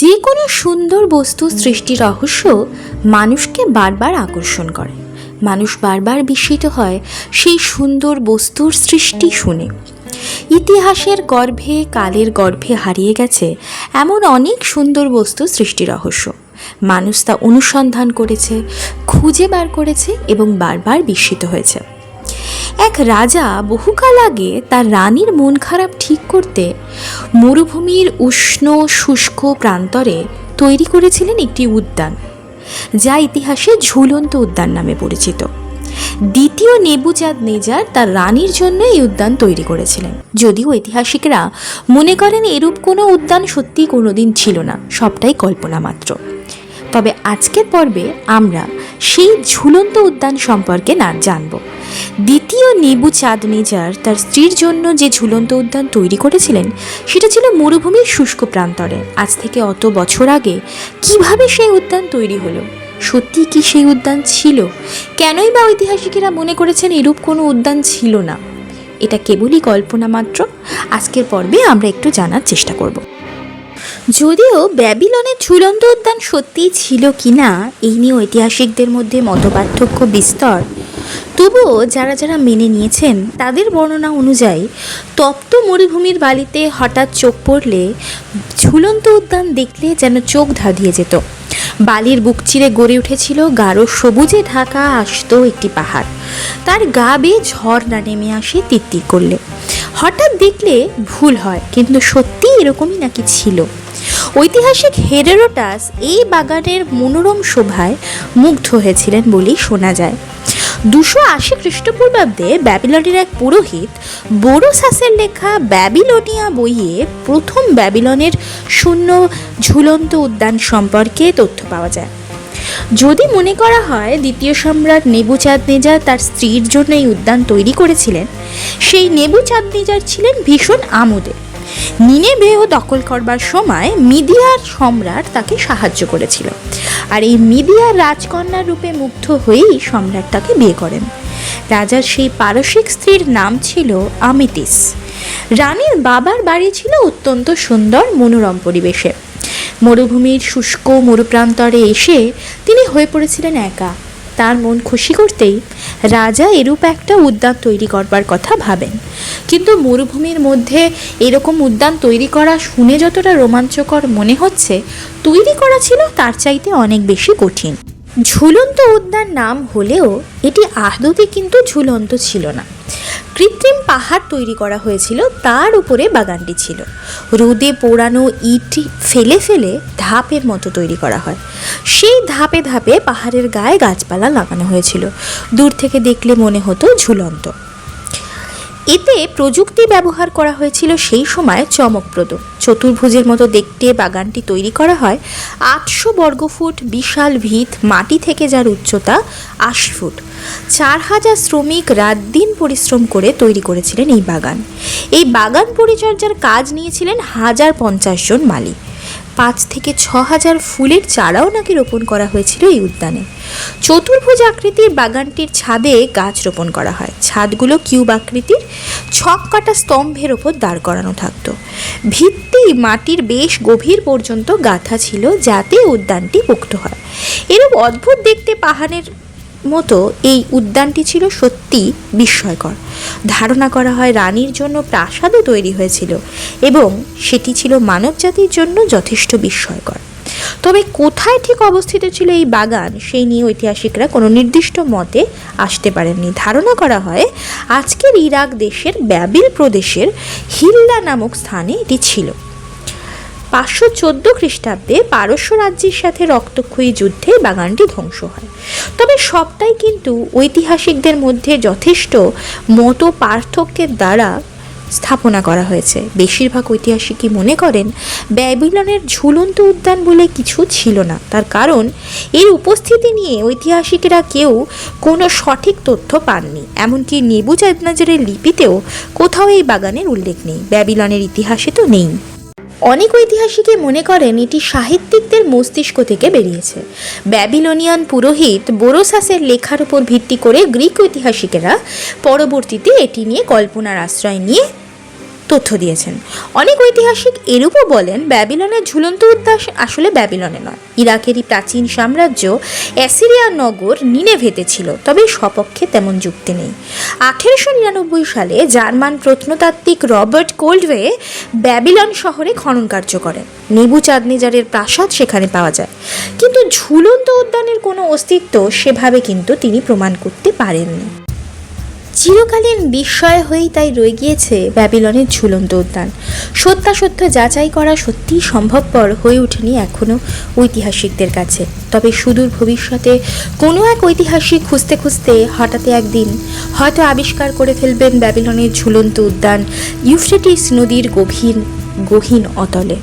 যে কোনো সুন্দর বস্তু সৃষ্টির রহস্য মানুষকে বারবার আকর্ষণ করে। মানুষ বারবার বিস্মিত হয় সেই সুন্দর বস্তুর সৃষ্টি শুনে। ইতিহাসের গর্ভে, কালের গর্ভে হারিয়ে গেছে এমন অনেক সুন্দর বস্তু সৃষ্টি রহস্য। মানুষ তা অনুসন্ধান করেছে, খুঁজে বার করেছে এবং বারবার বিস্মিত হয়েছে। এক রাজা বহুকাল আগে তার রানীর মন খারাপ ঠিক করতে মরুভূমির উষ্ণ শুষ্ক প্রান্তরে তৈরি করেছিলেন একটি উদ্যান, যা ইতিহাসে ঝুলন্ত উদ্যান নামে পরিচিত। দ্বিতীয় নেবুচাঁদ নেজার তার রানীর জন্য এই উদ্যান তৈরি করেছিলেন। যদিও ঐতিহাসিকরা মনে করেন এরূপ কোনো উদ্যান সত্যিই কোনোদিন ছিল না, সবটাই কল্পনা মাত্র। তবে আজকের পর্বে আমরা সেই ঝুলন্ত উদ্যান সম্পর্কে না জানব। দ্বিতীয় নেবু চাঁদ মেজার তার স্ত্রীর জন্য যে ঝুলন্ত উদ্যান তৈরি করেছিলেন, সেটা ছিল মরুভূমির শুষ্ক প্রান্তরে। আজ থেকে অত বছর আগে কীভাবে সেই উদ্যান তৈরি হলো? সত্যি কি সেই উদ্যান ছিল? কেনই বা ঐতিহাসিকেরা মনে করেছেন এরূপ কোনো উদ্যান ছিল না? এটা কেবলই কল্পনা মাত্র। আজকের পর্বে আমরা একটু জানার চেষ্টা করব। যদিও ব্যাবিলনের ঝুলন্ত উদ্যান সত্যিই ছিল কি না এই নিয়ে ঐতিহাসিকদের মধ্যে মতপার্থক্য বিস্তর। তবুও যারা যারা মেনে নিয়েছেন তাদের বর্ণনা অনুযায়ী তপ্ত মরুভূমির বালিতে হঠাৎ চোখ পড়লে ঝুলন্ত উদ্যান দেখলে যেন চোখ ধাঁধিয়ে যেত। বালির বুক চিরে গড়ে উঠেছিল গাঢ় সবুজে ঢাকা আসত একটি পাহাড়। তার গা বেয়ে ঝর্ণা নেমে আসে তিত্তির করলে হঠাৎ দেখলে ভুল হয়, কিন্তু সত্যি এরকমই নাকি ছিল। ঐতিহাসিক হেরেরোটাস এই বাগানের মনোরম শোভায় মুগ্ধ হয়েছিলেন বলেই শোনা যায়। দুশো আশি খ্রিস্টপূর্বাব্দে ব্যাবিলনের এক পুরোহিত বোরোসাসের লেখা ব্যাবিলনিয়া বইয়ে প্রথম ব্যাবিলনের শূন্য ঝুলন্ত উদ্যান সম্পর্কে তথ্য পাওয়া যায়। যদি মনে করা হয় দ্বিতীয় সম্রাট নেবুচাঁদ নেজার তার স্ত্রীর জন্য এই উদ্যান তৈরি করেছিলেন, সেই নেবুচাঁদ নেজার ছিলেন ভীষণ আমোদে। নিনেবেহ দখল করবার সময় মিদিয়ার সম্রাট তাকে সাহায্য করেছিল। আর এই মিদিয়ার রাজকন্যার রূপে মুগ্ধ হয়েই সম্রাট তাকে বিয়ে করেন। রাজার সেই পারসিক স্ত্রীর নাম ছিল আমিতিস। রানীর বাবার বাড়ি ছিল অত্যন্ত সুন্দর মনোরম পরিবেশে। মরুভূমির শুষ্ক মরুপ্রান্তরে এসে তিনি হয়ে পড়েছিলেন একা। তার মন খুশি করতেই রাজা এরূপ একটা উদ্যান তৈরি করবার কথা ভাবেন। কিন্তু মরুভূমির মধ্যে এরকম উদ্যান তৈরি করা শুনে যতটা রোমাঞ্চকর মনে হচ্ছে, তৈরি করা ছিল তার চাইতে অনেক বেশি কঠিন। ঝুলন্ত উদ্যান নাম হলেও এটি আদতে কিন্তু ঝুলন্ত ছিল না। কৃত্রিম পাহাড় তৈরি করা হয়েছিল, তার উপরে বাগানটি ছিল। রোদে পোড়ানো ইট ফেলে ফেলে ধাপের মতো তৈরি করা হয়। সেই ধাপে ধাপে পাহাড়ের গায়ে গাছপালা লাগানো হয়েছিল। দূর থেকে দেখলে মনে হতো ঝুলন্ত। এতে প্রযুক্তি ব্যবহার করা হয়েছিল সেই সময় চমকপ্রদ। চতুর্ভুজের মতো দেখতে বাগানটি তৈরি করা হয়। আটশো বর্গফুট বিশাল ভিত মাটি থেকে যার উচ্চতা আশি ফুট। চার হাজার শ্রমিক রাত দিন পরিশ্রম করে তৈরি করেছিলেন এই বাগান। এই বাগান পরিচর্যার কাজ নিয়েছিলেন হাজার পঞ্চাশ জন মালিক। পাঁচ থেকে ছ হাজার ফুলের চারাও নাকি রোপণ করা হয়েছিল এই উদ্যানে। চতুর্ভুজ আকৃতির বাগানটির ছাদে গাছ রোপণ করা হয়। ছাদগুলো কিউব আকৃতির। ছক কাটা স্তম্ভের ওপর দাঁড় করানো থাকতো। ভিত্তি মাটির বেশ গভীর পর্যন্ত গাঁথা ছিল যাতে উদ্যানটি পোক্ত হয়। এরূপ অদ্ভুত দেখতে পাহাড়ের মতো এই উদ্যানটি ছিল সত্যি বিস্ময়কর। ধারণা করা হয় রানীর জন্য প্রাসাদও তৈরি হয়েছিল এবং সেটি ছিল মানবজাতির জন্য যথেষ্ট বিস্ময়কর। তবে কোথায় ঠিক অবস্থিত ছিল এই বাগান, সেই নিয়ে ঐতিহাসিকরা কোনো নির্দিষ্ট মতে আসতে পারেননি। ধারণা করা হয় আজকের ইরাক দেশের ব্যাবিল প্রদেশের হিল্লা নামক স্থানে এটি ছিল। পাঁচশো চোদ্দ খ্রিস্টাব্দে পারস্য রাজ্যের সাথে রক্তক্ষয়ী যুদ্ধে বাগানটি ধ্বংস হয়। তবে সবটাই কিন্তু ঐতিহাসিকদের মধ্যে যথেষ্ট মত পার্থক্যের দ্বারা স্থাপনা করা হয়েছে। বেশিরভাগ ঐতিহাসিকই মনে করেন, ব্যাবিলনের ঝুলন্ত উদ্যান বলে কিছু ছিল না। তার কারণ, এর উপস্থিতি নিয়ে ঐতিহাসিকেরা কেউ কোনো সঠিক তথ্য পাননি। এমনকি নেবুচাঁদনাজারের লিপিতেও কোথাও এই বাগানের উল্লেখ নেই। ব্যাবিলনের ইতিহাসে তো নেই। অনেক ঐতিহাসিকই মনে করেন এটি সাহিত্যিকদের মস্তিষ্ক থেকে বেরিয়েছে। ব্যাবিলনিয়ান পুরোহিত বোরোসাসের লেখার উপর ভিত্তি করে গ্রিক ঐতিহাসিকেরা পরবর্তীতে এটি নিয়ে কল্পনার আশ্রয় নিয়ে তথ্য দিয়েছেন। অনেক ঐতিহাসিক এরূপও বলেন, ব্যাবিলনের ঝুলন্ত উদ্যাস আসলে ব্যাবিলনে নয়। ইরাকেরই প্রাচীন সাম্রাজ্য অ্যাসিরিয়ার নগর নিনেভেতে ছিল, তবে সপক্ষে তেমন যুক্তি নেই। আঠেরোশো নিরানব্বই সালে জার্মান প্রত্নতাত্ত্বিক রবার্ট কোল্ডওয়ে ব্যাবিলন শহরে খনন কার্য করেন। নেবু চাঁদনিজারের প্রাসাদ সেখানে পাওয়া যায়। কিন্তু ঝুলন্ত উদ্যানের কোনো অস্তিত্ব সেভাবে কিন্তু তিনি প্রমাণ করতে পারেননি। চিরকালীন বিস্ময় হয়েই তাই রয়ে গিয়েছে ব্যাবিলনের ঝুলন্ত উদ্যান। সত্যাসত্য যাচাই করা সত্যিই সম্ভবপর হয়ে ওঠেনি এখনও ঐতিহাসিকদের কাছে। তবে সুদূর ভবিষ্যতে কোনো এক ঐতিহাসিক খুঁজতে খুঁজতে হঠাৎ একদিন হয়তো আবিষ্কার করে ফেলবেন ব্যাবিলনের ঝুলন্ত উদ্যান ইউফ্রেটিস নদীর গভীর, গহীন অতলে।